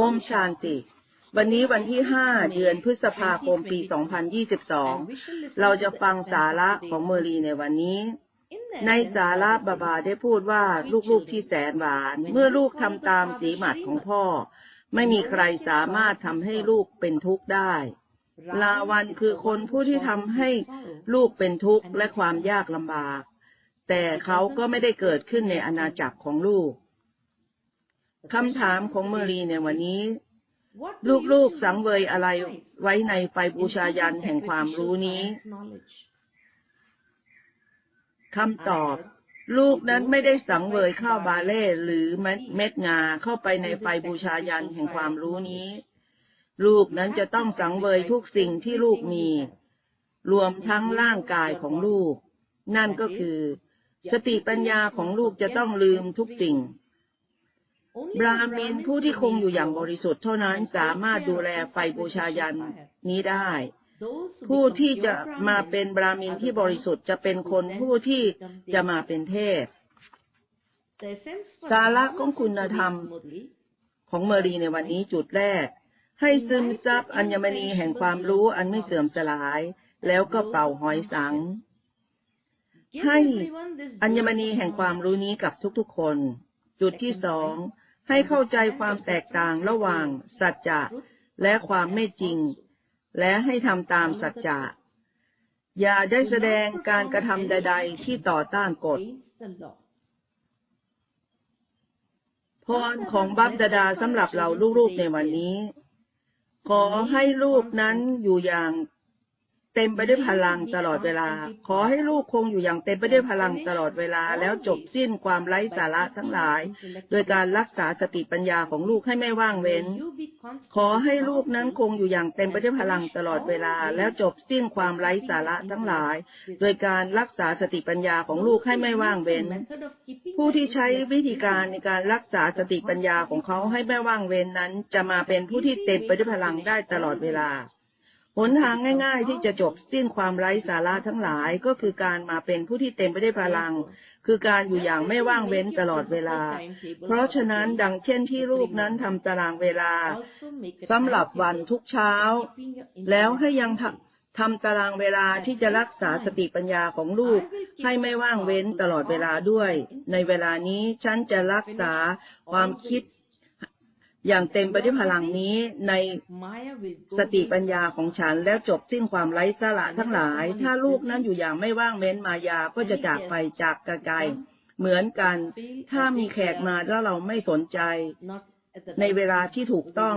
โอมชานติ วันนี้วันที่ 5 เดือนพฤษภาคมปี 2022 เราจะฟังสาระของเมอรีในวันนี้ ในสาระบาบาได้พูดว่าลูกๆที่แสนหวาน เมื่อลูกทำตามสีหมัดของพ่อ ไม่มีใครสามารถทำให้ลูกเป็นทุกข์ได้ ลาวันคือคนผู้ที่ทำให้ลูกเป็นทุกข์และความยากลำบาก แต่เขาก็ไม่ได้เกิดขึ้นในอาณาจักรของลูก คำถามของเมอรีในวันนี้ ลูกๆสังเวยอะไรไว้ในไฟบูชายันแห่งความรู้นี้คำตอบ ลูกนั้นไม่ได้สังเวยข้าวบาเล่หรือเม็ดเม็ดงาเข้าไปในไฟบูชายันแห่งความรู้นี้ ลูกนั้นจะต้องสังเวยทุกสิ่งที่ลูกมี รวมทั้งร่างกายของลูก นั่นก็คือ สติปัญญาของลูกจะต้องลืมทุกสิ่ง บราหมินผู้ที่คงอยู่อย่างบริสุทธิ์เท่านั้นสามารถดูแลไฟบูชายันนี้ได้ ผู้ที่จะมาเป็นบราหมินที่บริสุทธิ์จะเป็นคนผู้ที่จะมาเป็นเทพ สาระของคุณธรรมของเมอรีในวันนี้จุดแรก ให้ซึมซับอัญมณีแห่งความรู้อันไม่เสื่อมสลาย แล้วก็เป่าหอยสัง ให้ให้อัอัญญมมณีณีแห่แห่งงความมคาวรู้รู้นี้นี้กับทุกๆคน จุดที่สอง ให้เข้าใจความแตกต่างระหว่างสัจจะและความไม่จริง และให้ทำตามสัจจะอย่าได้แสดงการกระทำใด ๆ ที่ต่อต้านกฎพรของบัพดาดาสำหรับเราลูกๆในวันนี้ ขอให้ลูกนั้นอยู่อย่าง เต็มไปด้วยพลังตลอดเวลา ขอให้ลูกคงอยู่อย่างเต็มไปด้วยพลังตลอดเวลา แล้วจบสิ้นความไร้สาระทั้งหลาย โดยการรักษาสติปัญญาของลูกให้ไม่ว่างเว้น ขอให้ลูกนั้นคงอยู่อย่างเต็มไปด้วยพลังตลอดเวลา แล้วจบสิ้นความไร้สาระทั้งหลาย โดยการรักษาสติปัญญาของลูกให้ไม่ว่างเว้น ผู้ที่ใช้วิธีการในการรักษาสติปัญญาของเขาให้ไม่ว่างเว้นนั้น จะมาเป็นผู้ที่เต็มไปด้วยพลังได้ตลอดเวลา หนทางง่ายๆ ที่จะจบสิ้นความไร้สาระทั้งหลายก็คือการมาเป็นผู้ที่เต็มไปด้วยพลัง คือการอยู่อย่างไม่ว่างเว้นตลอดเวลา เพราะฉะนั้นดังเช่นที่ลูกนั้นทำตารางเวลาสำหรับวันทุกเช้า แล้วให้ยังทำทำตารางเวลาที่จะรักษาสติปัญญาของลูก ให้ไม่ว่างเว้นตลอดเวลาด้วย ในเวลานี้ฉันจะรักษาความคิด อย่างเต็มไปด้วยพลังนี้ในสติปัญญาของฉันแล้วจบสิ้นความไร้สาระทั้งหลาย ถ้าลูกนั้นอยู่อย่างไม่ว่างเว้นมายาก็จะจากไปจากไกลเหมือนกัน ถ้ามีแขกมาแล้วเราไม่สนใจ ในเวลาที่ถูกต้อง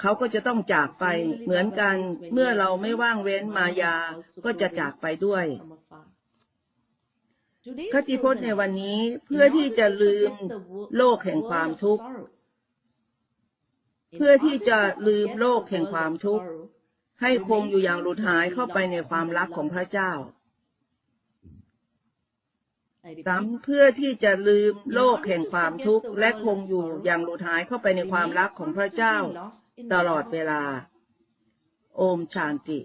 เขาก็จะต้องจากไป เหมือนกันเมื่อเราไม่ว่างเว้นมายาก็จะจากไปด้วยคติพจน์ในวันนี้เพื่อที่จะลืมโลกแห่งความทุกข์ เพื่อที่จะลืมโลกแห่งความทุกข์ให้คงอยู่อย่างหลุดหายเข้าไปในความรักของพระเจ้าซ้ำเพื่อที่จะลืมโลกแห่งความทุกข์และคงอยู่อย่างหลุดหายเข้าไปในความรักของพระเจ้า ตลอดเวลา โอมชานติ